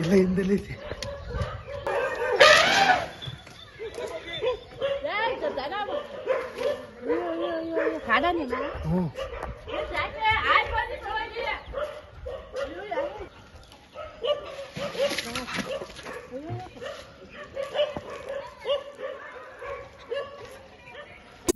ಇಲ್ಲ ಹಿಂದೆಲ್ಲೈತಿ ಹ್ಞೂ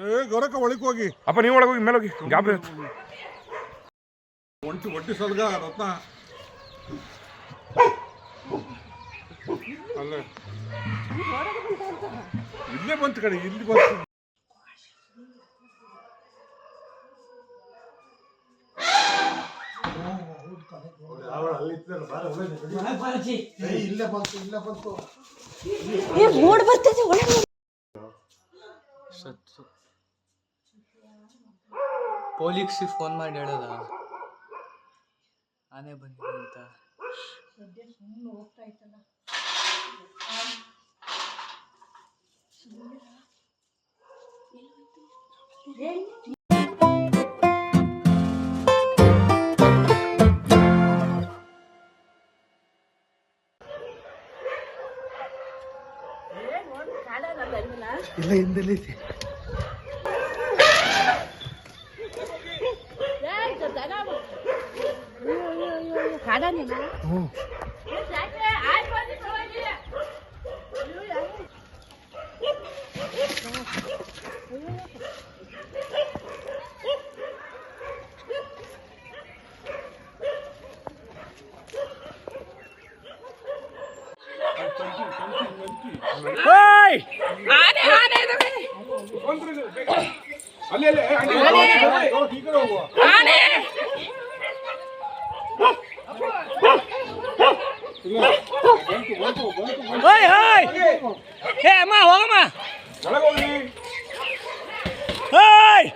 ಏ ಗೊರಕ ಒಳಗೆ ಹೋಗಿ ಅಪ್ಪ ನೀವು ಒಳಗೋಗಿ ಮೇಲೆ ಹೋಗಿ ಗಾಬರಿ ಒಂಟಿ ಒಟ್ಟಿ ಸಲ್ಗ ರತ್ನ ಅಲ್ಲೇ ಇಲ್ಲೇ ಬಂತು ಕಡೆ ಇಲ್ಲಿ ಬಂತು ಇಲ್ಲೇ ಬಂತು ಇಲ್ಲೇ ಬಂತು ಪೊಲೀಸ್ಗೆ ಫೋನ್ ಮಾಡಿ ಹೇಳೋದ? ಆನೆ ಬಂದಿದೆ ಅಂತ. ಇಲ್ಲ này nè ừ. Hey! Ane ane tumi. Andre alle alle Oi, oi! É, ma, vamos, ma! Oi!